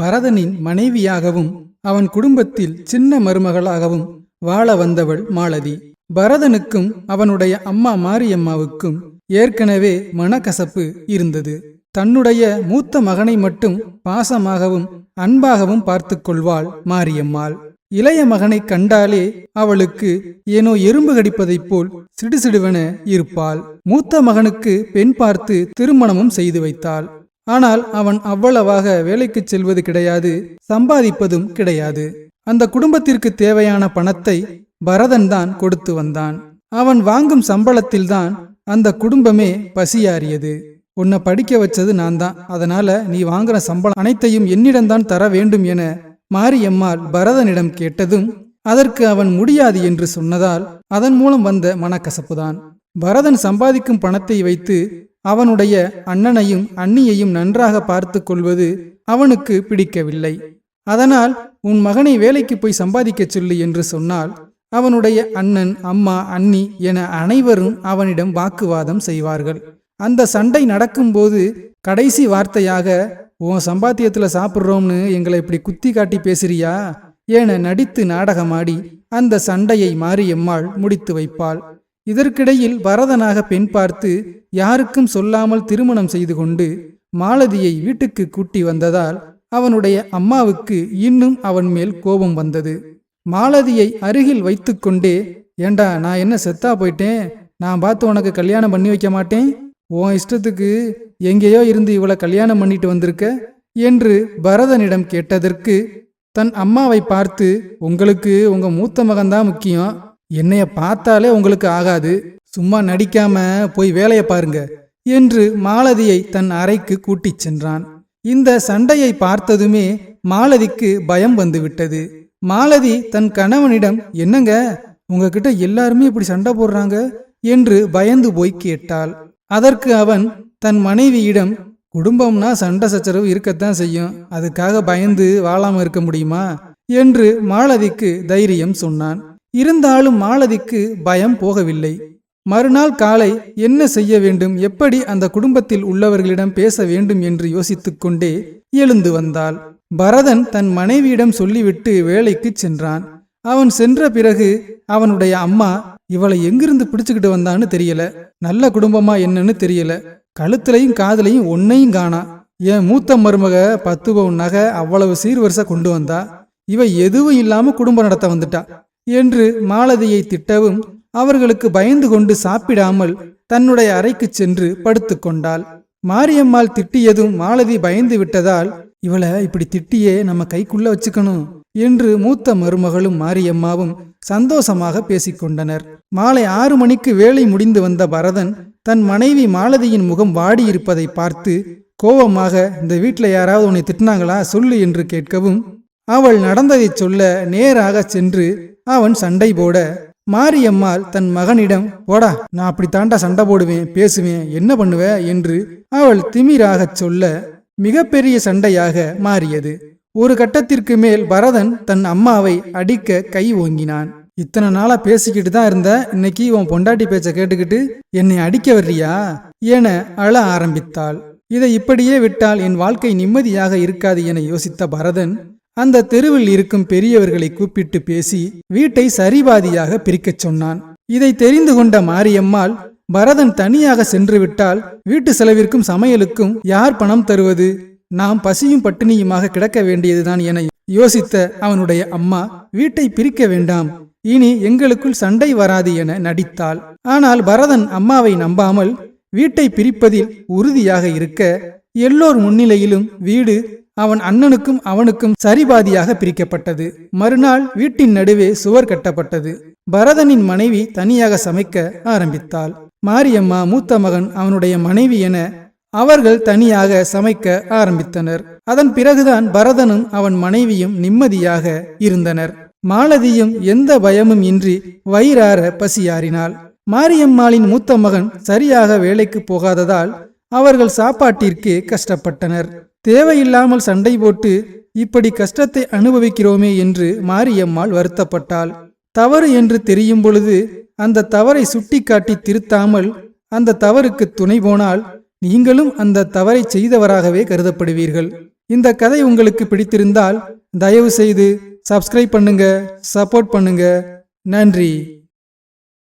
பரதனின் மனைவியாகவும் அவன் குடும்பத்தில் சின்ன மருமகளாகவும் வாழ வந்தவள் மாலதி. பரதனுக்கும் அவனுடைய அம்மா மாரியம்மாவுக்கும் ஏற்கனவே மனக்கசப்பு இருந்தது. தன்னுடைய மூத்த மகனை மட்டும் பாசமாகவும் அன்பாகவும் பார்த்து கொள்வாள் மாரியம்மாள். இளைய மகனை கண்டாலே அவளுக்கு ஏனோ எறும்பு கடிப்பதைப் போல் சிடுசிடுவென இருப்பாள். மூத்த மகனுக்கு பெண் பார்த்து திருமணமும் செய்து வைத்தாள். ஆனால் அவன் அவ்வளவாக வேலைக்குச் செல்வது கிடையாது சம்பாதிப்பதும் கிடையாது. அந்த குடும்பத்திற்கு தேவையான பணத்தை பரதன் தான் கொடுத்து வந்தான். அவன் வாங்கும் சம்பளத்தில்தான் அந்த குடும்பமே பசியாறியது. உன்னை படிக்க வச்சது நான் தான். அதனால நீ வாங்குற சம்பளம் அனைத்தையும் என்னிடம்தான் தர வேண்டும் என மாரியம்மாள் பரதனிடம் கேட்டதும் அதற்கு அவன் முடியாது என்று சொன்னதால் அதன் மூலம் வந்த மனக்கசப்புதான். பரதன் சம்பாதிக்கும் பணத்தை வைத்து அவனுடைய அண்ணனையும் அண்ணியையும் நன்றாக பார்த்து கொள்வது அவனுக்கு பிடிக்கவில்லை. அதனால் உன் மகனை வேலைக்கு போய் சம்பாதிக்கச் சொல்லு என்று சொன்னால் அவனுடைய அண்ணன் அம்மா அண்ணி என அனைவரும் அவனிடம் வாக்குவாதம் செய்வார்கள். அந்த சண்டை நடக்கும்போது கடைசி வார்த்தையாக உன் சம்பாத்தியத்தில் சாப்பிட்றோம்னு எங்களை இப்படி குத்தி காட்டி பேசுறியா? என நடித்து நாடகமாடி அந்த சண்டையை மாரியம்மாள் முடித்து வைப்பாள். இதற்கிடையில் பரதனாக பெண் பார்த்து யாருக்கும் சொல்லாமல் திருமணம் செய்து கொண்டு மாலதியை வீட்டுக்கு கூட்டி வந்ததால் அவனுடைய அம்மாவுக்கு இன்னும் அவன் மேல் கோபம் வந்தது. மாலதியை அருகில் வைத்துக்கொண்டே ஏண்டா நான் என்ன செத்தா போயிட்டேன்? நான் பார்த்து உனக்கு கல்யாணம் பண்ணி வைக்க மாட்டேன்? உன் இஷ்டத்துக்கு எங்கேயோ இருந்து இவளை கல்யாணம் பண்ணிட்டு வந்திருக்க? என்று பரதனிடம் கேட்டதற்கு தன் அம்மாவை பார்த்து உங்களுக்கு உங்க மூத்த மகன்தான் முக்கியம். என்னைய பார்த்தாலே உங்களுக்கு ஆகாது. சும்மா நடிக்காம போய் வேலையை பாருங்க என்று மாலதியை தன் அறைக்கு கூட்டிச் சென்றான். இந்த சண்டையை பார்த்ததுமே மாலதிக்கு பயம் வந்துவிட்டது. மாலதி தன் கணவனிடம் என்னங்க உங்ககிட்ட எல்லாருமே இப்படி சண்டை போடுறாங்க? என்று பயந்து போய் கேட்டாள். அதற்கு அவன் தன் மனைவியிடம் குடும்பம்னா சண்டை சச்சரவு இருக்கத்தான் செய்யும். அதுக்காக பயந்து வாழாம இருக்க முடியுமா? என்று மாலதிக்கு தைரியம் சொன்னான். இருந்தாலும் மாலதிக்கு பயம் போகவில்லை. மறுநாள் காலை என்ன செய்ய வேண்டும் எப்படி அந்த குடும்பத்தில் உள்ளவர்களிடம் பேச வேண்டும் என்று யோசித்துக் கொண்டே எழுந்து வந்தாள். பரதன் தன் மனைவியிடம் சொல்லிவிட்டு வேலைக்குச் சென்றான். அவன் சென்ற பிறகு அவனுடைய அம்மா இவளை எங்கிருந்து பிடிச்சுக்கிட்டு வந்தான்னு தெரியல. நல்ல குடும்பமா என்னன்னு தெரியல. கழுத்துலையும் காதுலையும் ஒன்னையும் காணா. என் மூத்த மருமக பத்து பவுன் நகை அவ்வளவு சீர்வரிசை கொண்டு வந்தா. இவ எதுவும் இல்லாம குடும்பம் நடத்த வந்துட்டா. என்று மாலதியை திட்டவும் அவர்களுக்கு பயந்து கொண்டு சாப்பிடாமல் தன்னுடைய அறைக்கு சென்று படுத்துக்கொண்டாள் மாரியம்மாள் திட்டியதும் மாலதி பயந்து விட்டதால் இவளை இப்படி திட்டியே நம்ம கைக்குள்ள வச்சுக்கணும் என்று மூத்த மருமகளும் மாரியம்மாவும் சந்தோஷமாக பேசிக்கொண்டனர் மாலை ஆறு மணிக்கு வேலை முடிந்து வந்த பரதன் தன் மனைவி மாலதியின் முகம் வாடியிருப்பதை பார்த்து கோபமாக இந்த வீட்டில் யாராவது உன்னை திட்டினாங்களா? சொல்லு என்று கேட்கவும் அவள் நடந்ததைச் சொல்ல நேராக சென்று அவன் சண்டை போட மாரியம்மாள் தன் மகனிடம் போடா நான் அப்படி தாண்டா சண்டை போடுவேன் பேசுவேன் என்ன பண்ணுவ? என்று அவள் திமிராகச் சொல்ல மிகப்பெரிய சண்டையாக மாறியது. ஒரு கட்டத்திற்கு மேல் பரதன் தன் அம்மாவை அடிக்க கை ஓங்கினான். இத்தனை நாளா பேசிக்கிட்டு தான் இருந்த இன்னைக்கு உன் பொண்டாட்டி பேச்ச கேட்டுக்கிட்டு என்னை அடிக்க வர்றியா? என அழ ஆரம்பித்தாள். இதை இப்படியே விட்டால் என் வாழ்க்கை நிம்மதியாக இருக்காது என யோசித்த பரதன் அந்த தெருவில் இருக்கும் பெரியவர்களை கூப்பிட்டு பேசி வீட்டை சரிபாதியாக பிரிக்கச் சொன்னான். இதை தெரிந்து கொண்ட மாரியம்மாள் பரதன் தனியாக சென்றுவிட்டால் வீட்டு செலவிற்கும் சமையலுக்கும் யார் பணம் தருவது? நாம் பசியும் பட்டினியுமாக கிடக்க வேண்டியதுதான் என யோசித்த அவனுடைய அம்மா வீட்டை பிரிக்க வேண்டாம் இனி எங்களுக்குள் சண்டை வராது என நடித்தாள். ஆனால் பரதன் அம்மாவை நம்பாமல் வீட்டை பிரிப்பதில் உறுதியாக இருக்க எல்லோர் முன்னிலையிலும் வீடு அவன் அண்ணனுக்கும் அவனுக்கும் சரிபாதியாக பிரிக்கப்பட்டது. மறுநாள் வீட்டின் நடுவே சுவர் கட்டப்பட்டது. பரதனின் மனைவி தனியாக சமைக்க ஆரம்பித்தாள். மாரியம்மா மூத்த மகன் அவனுடைய மனைவி என அவர்கள் தனியாக சமைக்க ஆரம்பித்தனர். அதன் பிறகுதான் பரதனும் அவன் மனைவியும் நிம்மதியாக இருந்தனர். மாலதியும் எந்த பயமும் இன்றி வயிறார பசியாறினாள். மாரியம்மாளின் மூத்த மகன் சரியாக வேலைக்கு போகாததால் அவர்கள் சாப்பாட்டிற்கு கஷ்டப்பட்டனர். தேவையில்லாமல் சண்டை போட்டு இப்படி கஷ்டத்தை அனுபவிக்கிறோமே என்று மாரியம்மாள் வருத்தப்பட்டாள். தவறு என்று தெரியும் பொழுது அந்த தவறை சுட்டிக்காட்டி திருத்தாமல் அந்த தவறுக்கு துணை போனால் நீங்களும் அந்த தவறை செய்தவராகவே கருதப்படுவீர்கள். இந்த கதை உங்களுக்கு பிடித்திருந்தால் தயவு செய்து சப்ஸ்கிரைப் பண்ணுங்க சப்போர்ட் பண்ணுங்க. நன்றி.